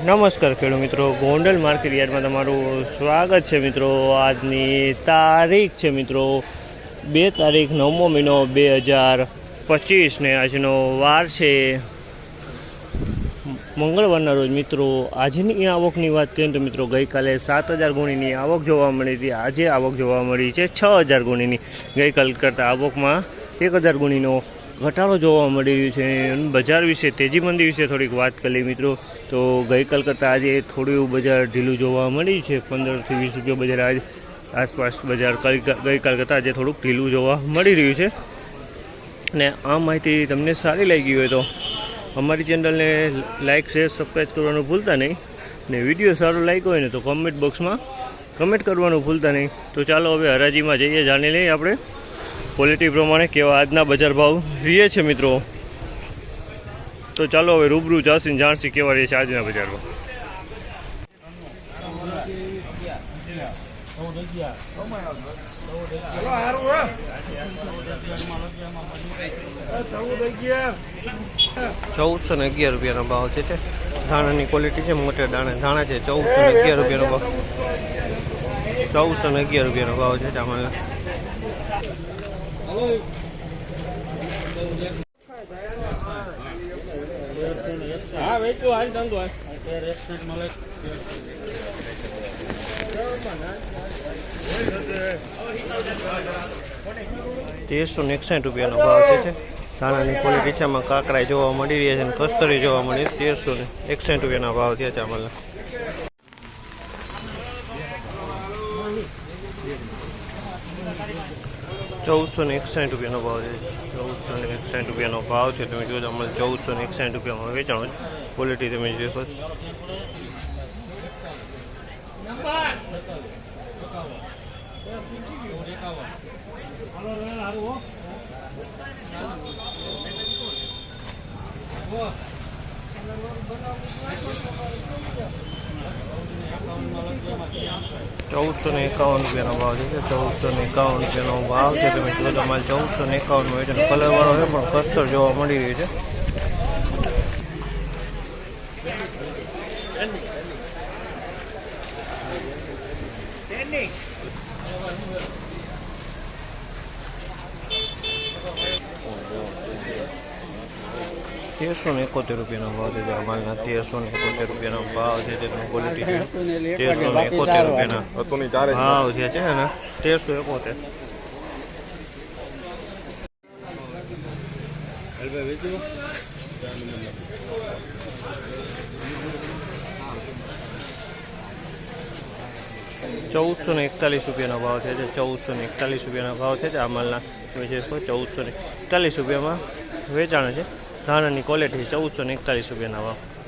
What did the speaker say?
નમસ્કાર ખેડૂત મિત્રો. ગોંડલ માર્કેટ યાર્ડમાં તમારું સ્વાગત છે મિત્રો. આજની તારીખ છે મિત્રો. બે તારીખ નવમો મહિનો બે હજાર પચીસને આજનો વાર છે. મંગળવારના રોજ મિત્રો આજની આવકની વાત કરીએ તો મિત્રો ગઈકાલે સાત હજાર ગુણીની આવક જોવા મળી હતી. આજે આવક જોવા મળી છે છ હજાર ગુણીની. ગઈકાલ કરતાં આવકમાં એક હજાર ગુણીનો ઘટાડો જોવા મળી રહ્યો છે બજાર વિશે તેજી મંદી વિશે થોડીક વાત કરી મિત્રો. તો ગઈકાલ કરતાં આજે થોડું બજાર ઢીલું જોવા મળ્યું છે. પંદરથી વીસ રૂપિયા બજાર આજ આસપાસ બજાર ગઈ- ગઈકાલ કરતાં આજે થોડુંક ઢીલું જોવા મળી રહ્યું છે. અને આ માહિતી તમને સારી લાગી હોય તો અમારી ચેનલને લાઇક શેર સબસ્ક્રાઈબ કરવાનું ભૂલતા નહીં. ને વીડિયો સારો લાગ્યો હોય ને તો કમેન્ટ બોક્સમાં કમેન્ટ કરવાનું ભૂલતા નહીં. તો ચાલો હવે હરાજીમાં જઈએ, જાણી લઈએ આપણે. ક્વોલિટી પ્રમાણે કેવા આજના બજાર ભાવ રહીએ છે મિત્રો? તો ચાલો હવે રૂબરૂ જાસીને જાણશી કેવા રહે છે આજના બજારમાં. ચૌદસો ને અગિયાર રૂપિયાનો ભાવ છે ધાણાની ક્વોલિટી છે, મોટા દાણા ધાણા છે, ચૌદસો ને અગિયાર રૂપિયાનો ભાવ. ચૌદસો ને અગિયાર રૂપિયાનો ભાવ છે ટામેલા હા વેચું હાલ ધંધો તેરસો ને એકસાઠ રૂપિયાનો ભાવ છે છે. ધાણાની ખોલી પીછામાં આમાં કાકરાઈ જોવા મળી રહ્યા છે અને કસ્તરી જોવા મળી. તેરસો ને એકસાઠ રૂપિયાના ભાવ થયા છે આમાં ચૌદસો ને એકસાઠ રૂપિયાનો ભાવ છે. ચૌદસો ને એકસાઠ રૂપિયાનો ભાવ છે. તમે જોજો અમારે ચૌદસો ને એકસાઠ રૂપિયામાં વેચાણો છે. ક્વોલિટી તમે જોશો ચૌદસો ને એકાવન રૂપિયાનો ભાવ છે ચૌદસો ને એકાવન રૂપિયાનો ભાવ છે તમે જો તમારે ચૌદસો ને એકાવન હોય છે કલર વાળો છે, પણ કસ્તર જોવા મળી રહ્યું છે. તેરસો ને એકોતેર રૂપિયાનો ભાવ છે આ માલના તેરસો ને એકોતેર રૂપિયાનો ભાવ છે તેની ક્વોલિટી છે. તેરસો ને એકોતેર રૂપિયાના ભાવ જે છે ને તેરસો એકોતેર. ચૌદસો ને એકતાલીસ રૂપિયાનો ભાવ છે ચૌદસો ને એકતાલીસ રૂપિયાનો ભાવ છે આ માલના ચૌદસો ને એકતાલીસ રૂપિયામાં વેચાણ છે. ધાણાની ક્વોલિટી ચૌદસો ને એકતાલીસ રૂપિયાના ભાવ.